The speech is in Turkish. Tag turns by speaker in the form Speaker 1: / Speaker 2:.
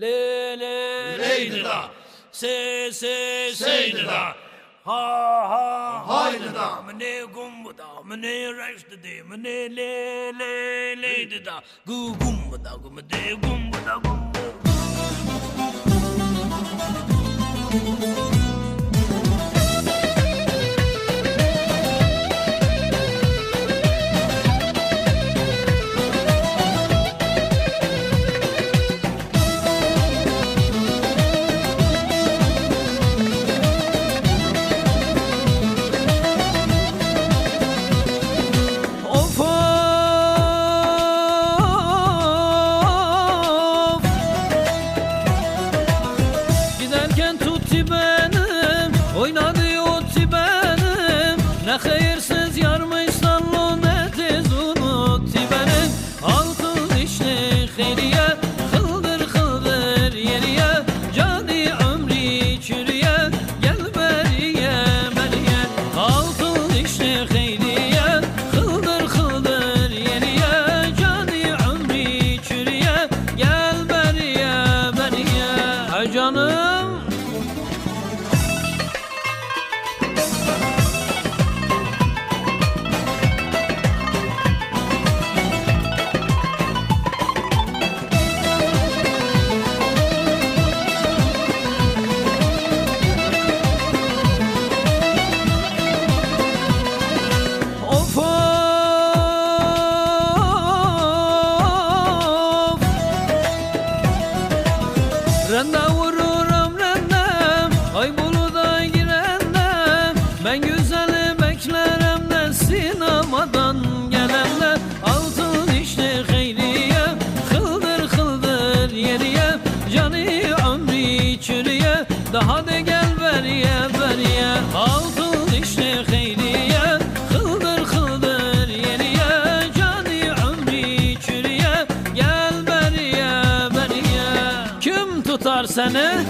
Speaker 1: Lele Leydela.
Speaker 2: Se se
Speaker 1: seydela.
Speaker 2: Ha ha
Speaker 1: haydela.
Speaker 2: Mene gumbada. Mene reştede. Mene le le leydeda. Gu gumbada. Gumade gum. Benim Oynadı otti benim Ne hayırsız yarmış sallo ne tez unutti benim Altın dişli hediye Kıldır kıldır yeriye. Cani ömrü çürüye Gel beriye beriye. Altın dişli hediye de gel beriye beriye Altın dişli heyriye Kıldır kıldır yeriye Cani ömrü çürüye Gel beriye beriye Kim tutar seni?